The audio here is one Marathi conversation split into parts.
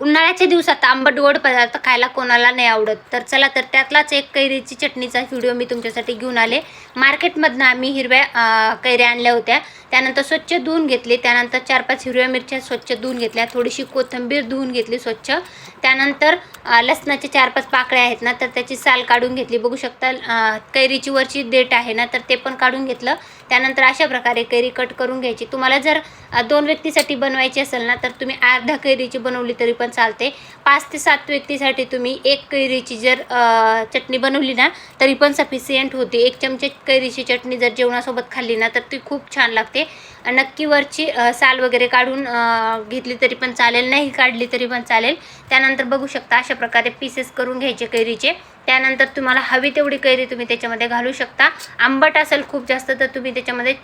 उन्हाळ्याच्या दिवसात आंबट गोड पदार्थ खायला कोणाला नाही आवडत. तर चला तर त्यातलाच एक कैरीची चटणीचा व्हिडिओ मी तुमच्यासाठी घेऊन आले. मार्केटमधनं आम्ही हिरव्या कैऱ्या आणल्या होत्या. त्यानंतर स्वच्छ धुवून घेतली. त्यानंतर चार पाच हिरव्या मिरच्या स्वच्छ धुवून घेतल्या. थोडीशी कोथिंबीर धुवून घेतली स्वच्छ. त्यानंतर लसणाचे चार पाच पाकळ्या आहेत ना तर त्याची साल काढून घेतली. बघू शकता कैरीची वरची देठ आहे ना तर ते पण काढून घेतलं. त्यानंतर अशा प्रकारे कैरी कट करून घ्यायची. तुम्हाला जर दोन व्यक्तीसाठी बनवायची असेल ना तर तुम्ही अर्धा कैरीची बनवली तरी पण चालते. पाच ते सात व्यक्तीसाठी तुम्ही एक कैरीची जर चटणी बनवली ना तरी पण सफिशियंट होते. एक चमचे कैरीची चटणी जर जेवणासोबत खाल्ली ना तर ती खूप छान लागते. नक्की वरची साल वगैरे काढून घेतली तरी पण चालेल. नाही काढली तरी पण चालेल. त्यानंतर बघू शकता अशा प्रकारे पीसेस करून घ्यायचे कैरीचे. त्यानंतर तुम्हाला हवी तेवढी कैरी तुम्ही त्याच्यामध्ये घालू शकता. आंबट असेल खूप जास्त तर तुम्ही त्याच्यामध्ये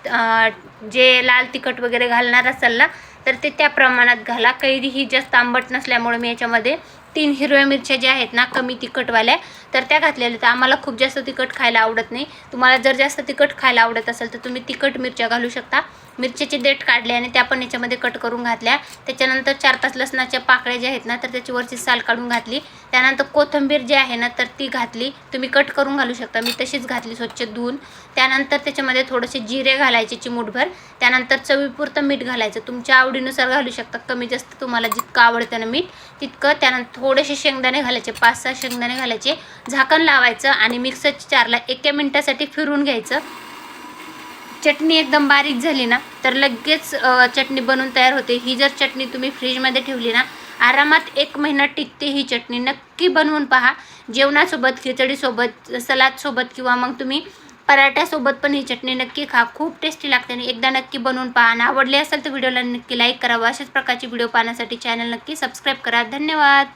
जे लाल तिखट वगैरे घालणार असाल ना तर ते त्या प्रमाणात घाला. कैरी ही जास्त आंबट नसल्यामुळे मी याच्यामध्ये तीन हिरव्या मिरच्या ज्या आहेत ना कमी तिखटवाल्या तर त्या घातलेल्या तर आम्हाला खूप जास्त तिखट खायला आवडत नाही. तुम्हाला जर जास्त तिखट खायला आवडत असेल तर तुम्ही तिखट मिरच्या घालू शकता. मिरच्याचे देठ काढले आणि त्या पण याच्यामध्ये कट करून घातल्या. त्याच्यानंतर चार पाच लसणाच्या पाकळ्या ज्या आहेत ना तर त्याची साल काढून घातली. त्यानंतर कोथिंबीर जी आहे ना तर ती घातली. तुम्ही कट करून घालू शकता. मी तशीच घातली स्वच्छ धुवून. त्यानंतर त्याच्यामध्ये थोडेसे जिरे घालायचे चिमूटभर. त्यानंतर चवीपुरतं मीठ घालायचं. तुमच्या आवडीनुसार घालू शकता. कमी जास्त तुम्हाला जितकं आवडतं ना मीठ तितकं. त्यानंतर थोडेसे शेंगदाणे घालायचे पाच सहा शेंगदाणे घालायचे झाकण लावायचं आणि मिक्सरच्या चारला एका मिनटासाठी फिरून घ्यायचं. चटणी एकदम बारीक झाली ना तर लगेच चटणी बनवून तयार होते. ही जर चटणी तुम्ही फ्रीजमध्ये ठेवली ना आरामात एक महिना टिकते ही चटणी. नक्की बनवून पहा. जेवणासोबत खिचडीसोबत सलादसोबत किंवा मग तुम्ही पराठ्यासोबत पण ही चटणी नक्की खा. खूप टेस्टी लागते आणि एकदा नक्की बनवून पहा. आणि आवडले असेल तर व्हिडिओला नक्की लाईक करावं. अशाच प्रकारचे व्हिडिओ पाहण्यासाठी चॅनल नक्की सबस्क्राईब करा. धन्यवाद!